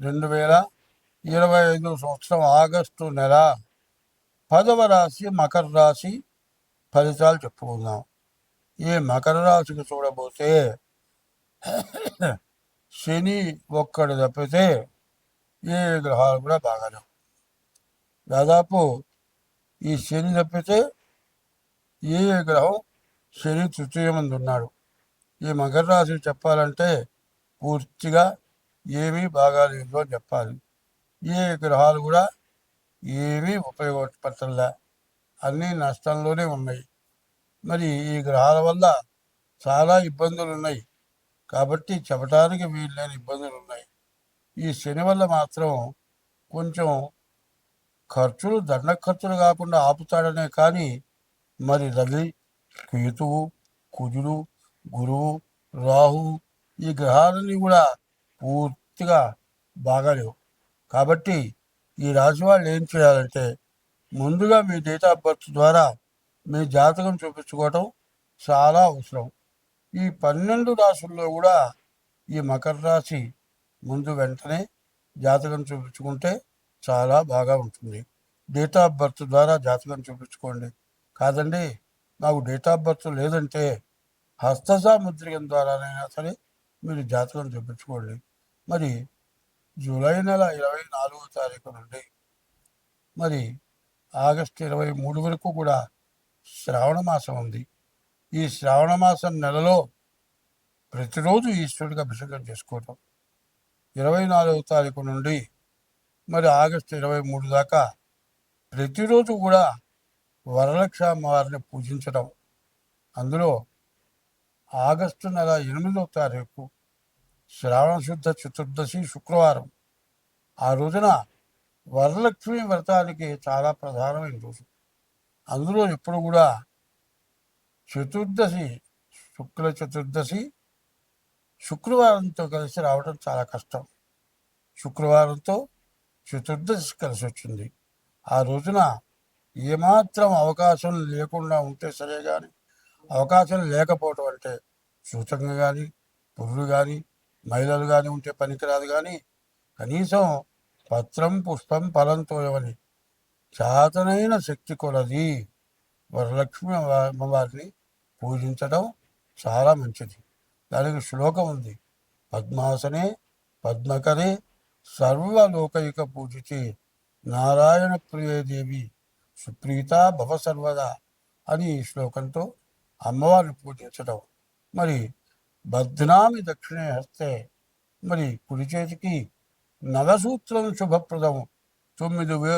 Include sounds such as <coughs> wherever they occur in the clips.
రెండు వేల ఇరవై ఐదు సంవత్సరం ఆగస్టు నెల పదవ రాశి మకర రాశి ఫలితాలు చెప్పుకుందాం. ఈ మకర రాశికి చూడబోతే <coughs> శని ఒక్కడు తప్పితే ఏ గ్రహాలు కూడా బాగాలేవు. దాదాపు ఈ శని తప్పితే ఏ గ్రహం శని తృతీయమంది ఉన్నాడు. ఈ మకర రాశి చెప్పాలంటే పూర్తిగా ఏమీ బాగాలేదు అని చెప్పాలి. ఏ గ్రహాలు కూడా ఏమీ ఉపయోగపడటంలా. అన్నీ నష్టంలోనే ఉన్నాయి. మరి ఈ గ్రహాల వల్ల చాలా ఇబ్బందులు ఉన్నాయి కాబట్టి చెప్పడానికి వీల్లేని ఇబ్బందులు ఉన్నాయి ఈ శని వల్ల మాత్రం కొంచెం ఖర్చులు దండ ఖర్చులు కాకుండా ఆపుతాడనే కానీ మరి రవి కేతువు కుజుడు గురువు రాహు ఈ గ్రహాలన్నీ కూడా పూర్తిగా బాగాలేవు కాబట్టి ఈ రాశి వాళ్ళు ఏం చేయాలంటే ముందుగా మీ డేట్ ఆఫ్ బర్త్ ద్వారా మీ జాతకం చూపించుకోవటం చాలా అవసరం. ఈ పన్నెండు రాసుల్లో కూడా ఈ మకర రాశి ముందు వెంటనే జాతకం చూపించుకుంటే చాలా బాగా ఉంటుంది. డేట్ ఆఫ్ బర్త్ ద్వారా జాతకం చూపించుకోండి. కాదండి నాకు డేట్ ఆఫ్ బర్త్ లేదంటే హస్తసాముద్రికం ద్వారానైనా సరే మీరు జాతకం చూపించుకోండి. మరి జూలై నెల ఇరవై నాలుగో తారీఖు నుండి మరి ఆగస్టు ఇరవై మూడు వరకు కూడా శ్రావణ మాసం ఉంది. ఈ శ్రావణ మాసం నెలలో ప్రతిరోజు ఈశ్వరుడికి అభిషేకం చేసుకోవటం. ఇరవై నాలుగవ తారీఖు నుండి మరి ఆగస్టు ఇరవై మూడు దాకా ప్రతిరోజు కూడా వరలక్ష అమ్మవారిని పూజించడం అందులో ఆగస్టు నెల ఎనిమిదవ తారీఖు శ్రావణ శుద్ధ చతుర్దశి శుక్రవారం. ఆ రోజున వరలక్ష్మి వ్రతానికి చాలా ప్రధానమైన రోజు. అందులో ఎప్పుడు కూడా చతుర్దశి శుక్ల చతుర్దశి శుక్రవారంతో కలిసి రావడం చాలా కష్టం. శుక్రవారంతో చతుర్దశి కలిసి వచ్చింది. ఆ రోజున ఏమాత్రం అవకాశం లేకుండా ఉంటే సరే కానీ అవకాశం లేకపోవటం అంటే సూచకంగా కానీ పురుడు కానీ మహిళలు కానీ ఉంటే పనికిరాదు కానీ కనీసం పత్రం పుష్పం ఫలం ఇవ్వని చాతనైన శక్తి కొలది వరలక్ష్మి అమ్మవారిని పూజించడం చాలా మంచిది. దానికి శ్లోకం ఉంది. పద్మాసనే పద్మకరే సర్వలోకైక పూజితే నారాయణ ప్రియదేవి సుప్రీత భవ సర్వదా అని ఈ శ్లోకంతో అమ్మవారిని పూజించడం మరి బద్నామి దక్షిణే హస్తే. మరి కుడి చేతికి నవసూత్రం శుభప్రదం. తొమ్మిది వే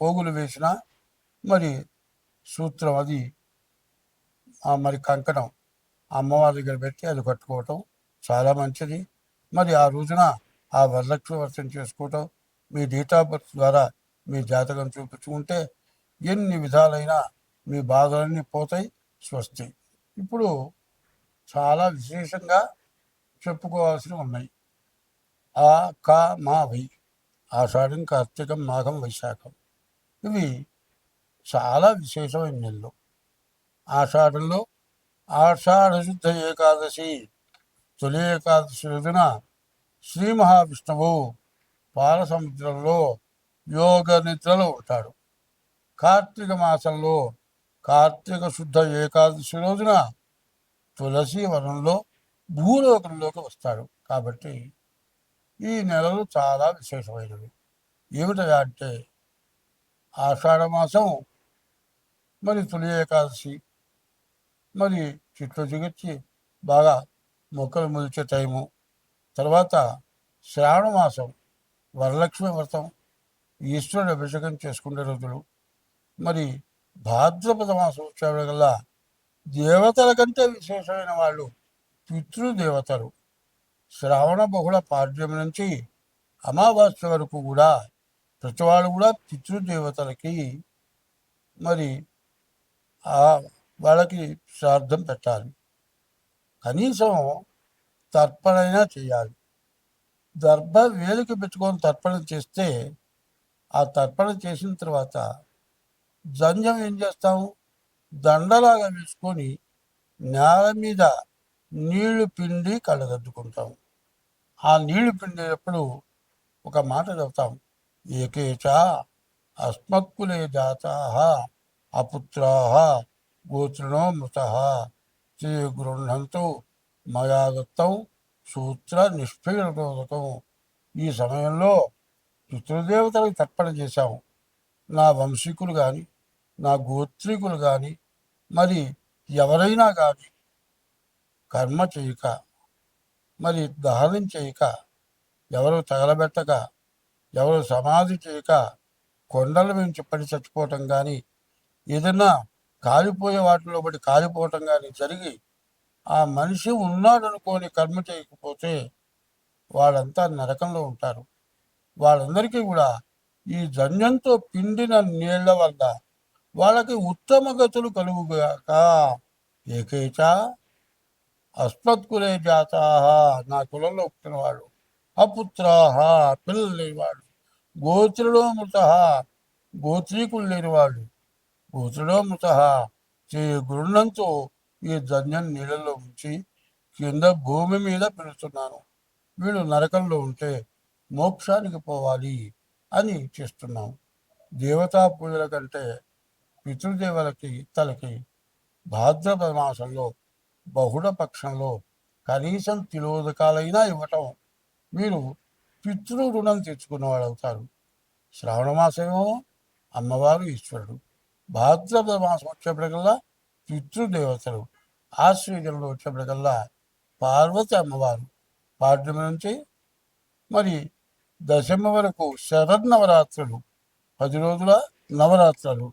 పోగులు వేసిన మరి సూత్రం అది. ఆ మరి కంకణం అమ్మవారి దగ్గర పెట్టి అది కట్టుకోవటం చాలా మంచిది. మరి ఆ రోజున ఆ వరలక్ష్మి వర్షం చేసుకోవటం మీ డేట్ ఆఫ్ బర్త్ ద్వారా మీ జాతకం చూపించుకుంటే ఎన్ని విధాలైనా మీ బాధలన్నీ పోతాయి స్వస్తి. ఇప్పుడు చాలా విశేషంగా చెప్పుకోవాల్సినవి ఉన్నాయి. ఆ కా మా వై ఆషాఢం కార్తీకం మాఘం వైశాఖం. ఇవి చాలా విశేషమైన నెలలు. ఆషాఢంలో ఆషాఢ శుద్ధ ఏకాదశి తొలి ఏకాదశి రోజున శ్రీ మహావిష్ణువు పాలసముద్రంలో యోగ నిద్రలో ఉంటాడు. కార్తీక మాసంలో కార్తీక శుద్ధ ఏకాదశి రోజున తులసి వనంలో భూలోకంలోకి వస్తాడు కాబట్టి ఈ నెలలు చాలా విశేషమైనవి. ఏమిటా అంటే ఆషాఢమాసం మరి తొలి ఏకాదశి మరి చెట్లు దిగొచ్చి బాగా మొక్కలు మొలిచే టైము తర్వాత శ్రావణ మాసం వరలక్ష్మి వ్రతం ఈశ్వరుడు అభిషేకం చేసుకునే రోజులు మరి భాద్రపద మాసం వచ్చేవరకల్లా దేవతల కంటే విశేషమైన వాళ్ళు పితృదేవతలు. శ్రావణ బహుళ పాడ్యం నుంచి అమావాస్య వరకు కూడా ప్రతి వాళ్ళు కూడా పితృదేవతలకి మరి ఆ వాళ్ళకి శ్రాద్ధం పెట్టాలి. కనీసం తర్పణైనా చేయాలి. దర్భ వేలికి పెట్టుకొని తర్పణ చేస్తే ఆ తర్పణ చేసిన తర్వాత జంజం ఏం చేస్తాము? దండలాగా వేసుకొని నేల మీద నీళ్ళు పిండి కళ్ళదద్దుకుంటాము ఆ నీళ్ళు పిండేటప్పుడు ఒక మాట చెప్తాం. ఏకేచ అస్మత్కులే జాతా అపుత్రా గోత్రణో మృత శ్రీ గృహంతో మయా దత్తం సూత్ర నిష్పీడతం ఈ సమయంలో పితృదేవతలకు తర్పణ చేశాము నా వంశీకులు కానీ నా గోత్రికులు కానీ మరి ఎవరైనా కానీ కర్మ చేయక మరి దహనం చేయక ఎవరు తగలబెట్టక ఎవరు సమాధి చేయక కొండల నుంచి పడి చచ్చిపోవటం కానీ ఏదైనా కాలిపోయే వాటిలో బట్టి కాలిపోవటం కానీ జరిగి ఆ మనిషి ఉన్నాడనుకోని కర్మ చేయకపోతే వాళ్ళంతా నరకంలో ఉంటారు. వాళ్ళందరికీ కూడా ఈ జన్యంతో పిండిన నీళ్ళ వల్ల వాళ్ళకి ఉత్తమ గతులు కలుగుగాక. ఏకైచ అస్మత్కులే జాతా నా కులంలో పుట్టిన వాడు అపుత్రాహ పిల్లలు లేనివాడు. గోత్రుడో మృత గోత్రీకులు లేనివాడు. గోత్రుడో మృత చే గురుణంతో ఈ ధన్యం నీళ్ళలో ఉంచి కింద భూమి మీద పెడుతున్నాను. వీడు నరకంలో ఉంటే మోక్షానికి పోవాలి అని చేస్తున్నాం. దేవతా పూజల కంటే పితృదేవులకి తలకి భాద్రపద మాసంలో బహుళ పక్షంలో కనీసం తిలోదకాలైనా ఇవ్వటం. మీరు పితృ రుణం తెచ్చుకున్నవాడు అవుతారు శ్రావణ మాసమేమో అమ్మవారు ఈశ్వరుడు. భాద్రపద మాసం వచ్చేప్పటికల్లా పితృదేవతలు. ఆశ్రయంలో వచ్చేప్పటికల్లా పార్వతి అమ్మవారు. పాడ్యమి నుంచి మరి దశమి వరకు శరన్నవరాత్రులు పది రోజుల నవరాత్రులు.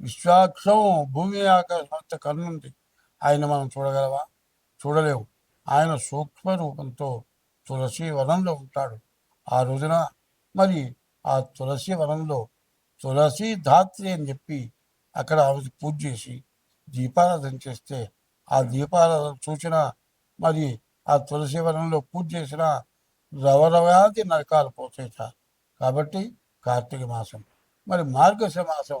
విశ్వాక్షం భూమి ఆకాశం కన్నుంది ఆయన మనం చూడగలవా? చూడలేము ఆయన సూక్ష్మ రూపంతో తులసి వనంలో ఉంటాడు. ఆ రోజున మరి ఆ తులసి వనంలో తులసి ధాత్రి అని చెప్పి అక్కడ ఆమె పూజ చేసి దీపారాధన చేస్తే ఆ దీపారాధన సూచన మరి ఆ తులసి వనంలో పూజ చేసిన రవరవాది నరకాలు పోతాయిట. కాబట్టి కార్తీక మాసం. మరి మార్గశ మాసం